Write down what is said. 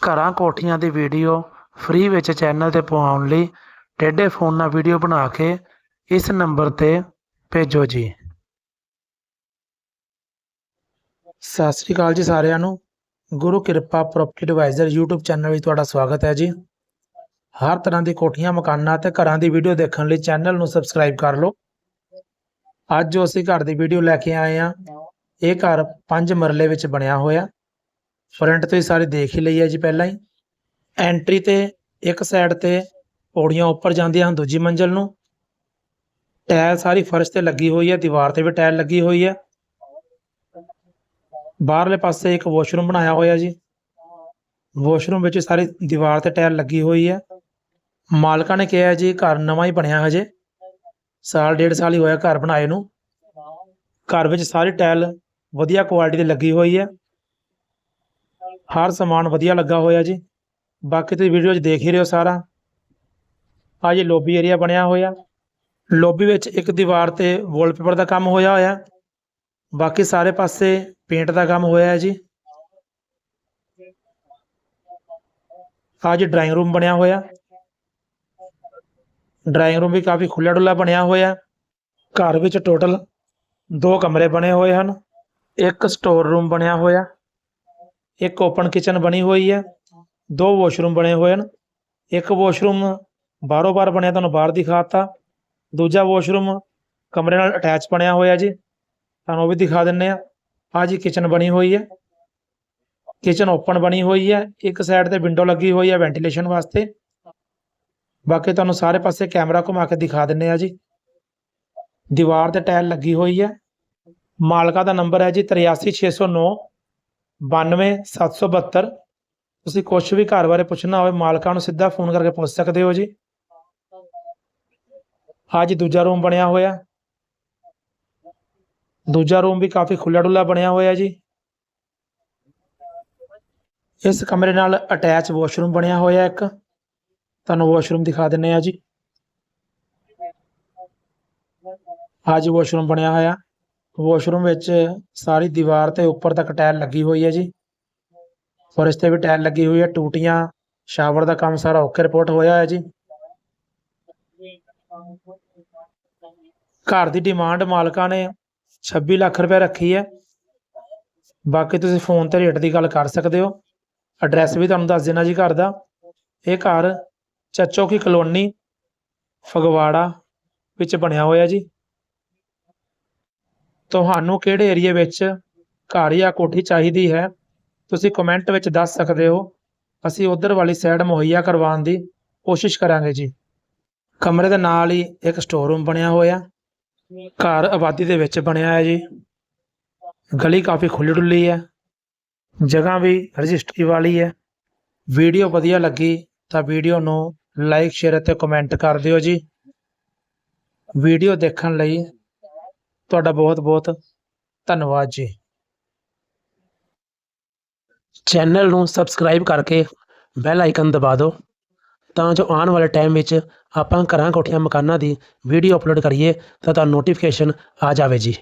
ਘਰਾਂ ਕੋਠੀਆਂ ਦੀ ਵੀਡੀਓ ਫ੍ਰੀ ਵਿੱਚ ਚੈਨਲ ਤੇ ਪਵਾਉਣ ਲਈ ਟੇਢੇ ਫੋਨ ਨਾਲ ਵੀਡੀਓ ਬਣਾ ਕੇ ਇਸ ਨੰਬਰ ਤੇ ਭੇਜੋ ਜੀ। ਸਤਿ ਸ੍ਰੀ ਅਕਾਲ ਜੀ ਸਾਰਿਆਂ ਨੂੰ। ਗੁਰੂ ਕਿਰਪਾ ਪ੍ਰੋਪਰਟੀ ਐਡਵਾਈਜ਼ਰ YouTube ਚੈਨਲ ਵਿੱਚ ਤੁਹਾਡਾ ਸਵਾਗਤ ਹੈ ਜੀ। ਹਰ ਤਰ੍ਹਾਂ ਦੀ ਕੋਠੀਆਂ, ਮਕਾਨਾਂ ਤੇ ਘਰਾਂ ਦੀ ਵੀਡੀਓ ਦੇਖਣ ਲਈ ਚੈਨਲ ਨੂੰ ਸਬਸਕ੍ਰਾਈਬ ਕਰ ਲਓ। ਅੱਜ ਜੋ ਅਸੀਂ ਘਰ ਦੀ ਵੀਡੀਓ ਲੈ ਕੇ ਆਏ ਆ ਇਹ ਘਰ ਪੰਜ ਮਰਲੇ ਵਿੱਚ ਬਣਿਆ ਹੋਇਆ। ਫਰੰਟ ਤੋਂ ਹੀ ਸਾਰੇ ਦੇਖ ਹੀ ਲਈ ਹੈ ਜੀ ਪਹਿਲਾਂ ਹੀ। ਐਂਟਰੀ ਤੇ ਇੱਕ ਸਾਈਡ ਤੇ ਪੌੜੀਆਂ ਉੱਪਰ ਜਾਂਦੀਆਂ ਹਨ ਦੂਜੀ ਮੰਜ਼ਲ ਨੂੰ। ਟਾਇਲ ਸਾਰੀ ਫਰਸ਼ ਤੇ ਲੱਗੀ ਹੋਈ ਹੈ, ਦੀਵਾਰ ਤੇ ਵੀ ਟਾਇਲ ਲੱਗੀ ਹੋਈ ਹੈ। ਬਾਹਰਲੇ ਪਾਸੇ ਇੱਕ ਵਾਸ਼ਰੂਮ ਬਣਾਇਆ ਹੋਇਆ ਜੀ। ਵਾਸ਼ਰੂਮ ਵਿੱਚ ਸਾਰੀ ਦੀਵਾਰ ਤੇ ਟਾਇਲ ਲੱਗੀ ਹੋਈ ਹੈ। ਮਾਲਕਾਂ ਨੇ ਕਿਹਾ ਜੀ ਘਰ ਨਵਾਂ ਹੀ ਬਣਿਆ ਹਜੇ। ਸਾਲ ਡੇਢ ਸਾਲ ਹੀ ਹੋਇਆ ਘਰ ਬਣਾਏ ਨੂੰ। ਘਰ ਵਿੱਚ ਸਾਰੀ ਟਾਇਲ ਵਧੀਆ ਕੁਆਲਿਟੀ ਦੀ ਲੱਗੀ ਹੋਈ ਹੈ। ਹਰ ਸਮਾਨ ਵਧੀਆ ਲੱਗਾ ਹੋਇਆ ਜੀ। ਬਾਕੀ ਤੁਸੀਂ ਵੀਡੀਓ 'ਚ ਦੇਖ ਹੀ ਰਹੇ ਹੋ ਸਾਰਾ। ਆ ਜੀ ਲੌਬੀ ਏਰੀਆ ਬਣਿਆ ਹੋਇਆ। ਲੋਬੀ ਵਿੱਚ ਇੱਕ ਦੀਵਾਰ ਤੇ ਵਾਲਪੇਪਰ ਦਾ ਕੰਮ ਹੋਇਆ ਹੋਇਆ। ਬਾਕੀ ਸਾਰੇ ਪਾਸੇ ਪੇਂਟ ਦਾ ਕੰਮ ਹੋਇਆ ਹੈ ਜੀ। ਆ ਜੀ ਡਰਾਇੰਗ ਰੂਮ ਬਣਿਆ ਹੋਇਆ। ਡਰਾਇੰਗ ਰੂਮ ਵੀ ਕਾਫੀ ਖੁੱਲਾ ਡੁੱਲਾ ਬਣਿਆ ਹੋਇਆ। ਘਰ ਵਿੱਚ ਟੋਟਲ ਦੋ ਕਮਰੇ ਬਣੇ ਹੋਏ ਹਨ। ਇੱਕ ਸਟੋਰ ਰੂਮ ਬਣਿਆ ਹੋਇਆ। ਇੱਕ ਓਪਨ ਕਿਚਨ ਬਣੀ ਹੋਈ ਹੈ। ਦੋ ਵਾਸ਼ਰੂਮ ਬਣੇ ਹੋਏ ਹਨ। ਇੱਕ ਵਾਸ਼ਰੂਮ ਬਾਹਰੋਂ ਬਾਹਰ ਬਣਿਆ, ਤੁਹਾਨੂੰ ਬਾਹਰ ਦਿਖਾਤਾ। ਦੂਜਾ ਵਾਸ਼ਰੂਮ ਕਮਰੇ ਨਾਲ ਅਟੈਚ ਬਣਿਆ ਹੋਇਆ ਜੀ। ਤੁਹਾਨੂੰ ਉਹ ਵੀ ਦਿਖਾ ਦਿੰਨੇ ਆ ਆ ਜੀ ਕਿਚਨ ਬਣੀ ਹੋਈ ਹੈ। ਕਿਚਨ ਓਪਨ ਬਣੀ ਹੋਈ ਹੈ। ਇੱਕ ਸਾਈਡ ਤੇ ਵਿੰਡੋ ਲੱਗੀ ਹੋਈ ਹੈ ਵੈਂਟੀਲੇਸ਼ਨ ਵਾਸਤੇ। ਬਾਕੀ ਤੁਹਾਨੂੰ ਸਾਰੇ ਪਾਸੇ ਕੈਮਰਾ ਘੁਮਾ ਕੇ ਦਿਖਾ ਦਿੰਨੇ ਆ ਜੀ। ਦੀਵਾਰ ਤੇ ਟਾਇਲ ਲੱਗੀ ਹੋਈ ਹੈ। ਮਾਲਕਾ ਦਾ ਨੰਬਰ ਹੈ ਜੀ 83609 92772 ਤੁਸੀਂ ਕੁਝ ਵੀ ਘਰ ਬਾਰੇ ਪੁੱਛਣਾ ਹੋਵੇ, ਮਾਲਕਾਂ ਨੂੰ ਸਿੱਧਾ ਫੋਨ ਕਰਕੇ ਪੁੱਛ ਸਕਦੇ ਹੋ ਜੀ। ਅੱਜ ਦੂਜਾ ਰੂਮ ਬਣਿਆ ਹੋਇਆ। ਦੂਜਾ ਰੂਮ ਵੀ ਕਾਫੀ ਖੁੱਲਾ ਡੁੱਲਾ ਬਣਿਆ ਹੋਇਆ ਜੀ। ਇਸ ਕਮਰੇ ਨਾਲ ਅਟੈਚ ਵਾਸ਼ਰੂਮ ਬਣਿਆ ਹੋਇਆ ਇੱਕ। ਤੁਹਾਨੂੰ ਵਾਸ਼ਰੂਮ ਦਿਖਾ ਦਿੰਨੇ ਆ ਜੀ। ਅੱਜ ਵਾਸ਼ਰੂਮ ਬਣਿਆ ਹੋਇਆ। ਵਾਸ਼ਰੂਮ ਵਿੱਚ ਸਾਰੀ ਦੀਵਾਰ ਤੇ ਉੱਪਰ ਤੱਕ ਟਾਇਲ ਲੱਗੀ ਹੋਈ ਹੈ ਜੀ। ਔਰ ਤੇ ਵੀ ਟਾਇਲ ਲੱਗੀ ਹੋਈ ਹੈ, ਟੂਟੀਆਂ, ਸ਼ਾਵਰ ਦਾ ਕੰਮ ਸਾਰਾ ਓਕੇ ਰਿਪੋਰਟ ਹੋਇਆ ਹੈ ਜੀ। ਘਰ ਦੀ ਡਿਮਾਂਡ ਮਾਲਕਾਂ ਨੇ 26 ਲੱਖ ਰੁਪਏ ਰੱਖੀ ਹੈ। ਬਾਕੀ ਤੁਸੀਂ ਫੋਨ ਤੇ ਰੇਟ ਦੀ ਗੱਲ ਕਰ ਸਕਦੇ ਹੋ। ਐਡਰੈਸ ਵੀ ਤੁਹਾਨੂੰ ਦੱਸ ਦੇਣਾ ਜੀ ਘਰ ਦਾ। ਇਹ ਘਰ ਚੱਚੋ ਕੀ ਕਲੋਨੀ, ਫਗਵਾੜਾ ਵਿੱਚ ਬਣਿਆ ਹੋਇਆ ਜੀ। ਤੁਹਾਨੂੰ ਕਿਹੜੇ ਏਰੀਆ ਵਿੱਚ ਘਰ ਜਾਂ ਕੋਠੀ ਚਾਹੀਦੀ ਹੈ? ਤੁਸੀਂ ਕਮੈਂਟ ਵਿੱਚ ਦੱਸ ਸਕਦੇ ਹੋ। ਅਸੀਂ ਉਧਰ ਵਾਲੀ ਸਾਈਡ ਮੁਹੱਈਆ ਕਰਵਾਉਣ ਦੀ ਕੋਸ਼ਿਸ਼ ਕਰਾਂਗੇ ਜੀ। ਕਮਰੇ ਦੇ ਨਾਲ ਹੀ ਇੱਕ ਸਟੋਰ ਰੂਮ ਬਣਿਆ ਹੋਇਆ। ਘਰ ਆਬਾਦੀ ਦੇ ਵਿੱਚ ਬਣਿਆ ਹੈ ਜੀ। ਗਲੀ ਕਾਫੀ ਖੁੱਲੀ ਡੁੱਲੀ ਹੈ। ਜਗ੍ਹਾ ਵੀ ਰਜਿਸਟਰੀ ਵਾਲੀ ਹੈ। ਵੀਡੀਓ ਵਧੀਆ ਲੱਗੀ ਤਾਂ ਵੀਡੀਓ ਨੂੰ ਲਾਈਕ ਸ਼ੇਅਰ ਅਤੇ ਕਮੈਂਟ ਕਰ ਦਿਓ ਜੀ। ਵੀਡੀਓ ਦੇਖਣ ਲਈ ਤੁਹਾਡਾ ਬਹੁਤ ਬਹੁਤ ਧੰਨਵਾਦ ਜੀ। ਚੈਨਲ ਨੂੰ ਸਬਸਕ੍ਰਾਈਬ ਕਰਕੇ ਬੈਲ ਆਈਕਨ ਦਬਾ ਦਿਓ, ਤਾਂ ਜੋ ਆਉਣ ਵਾਲੇ ਟਾਈਮ ਵਿੱਚ ਆਪਾਂ ਘਰਾਂ ਕੋਠੀਆਂ ਮਕਾਨਾਂ ਦੀ ਵੀਡੀਓ ਅਪਲੋਡ ਕਰੀਏ, ਤਾਂ ਤੁਹਾਨੂੰ ਨੋਟੀਫਿਕੇਸ਼ਨ ਆ ਜਾਵੇ ਜੀ।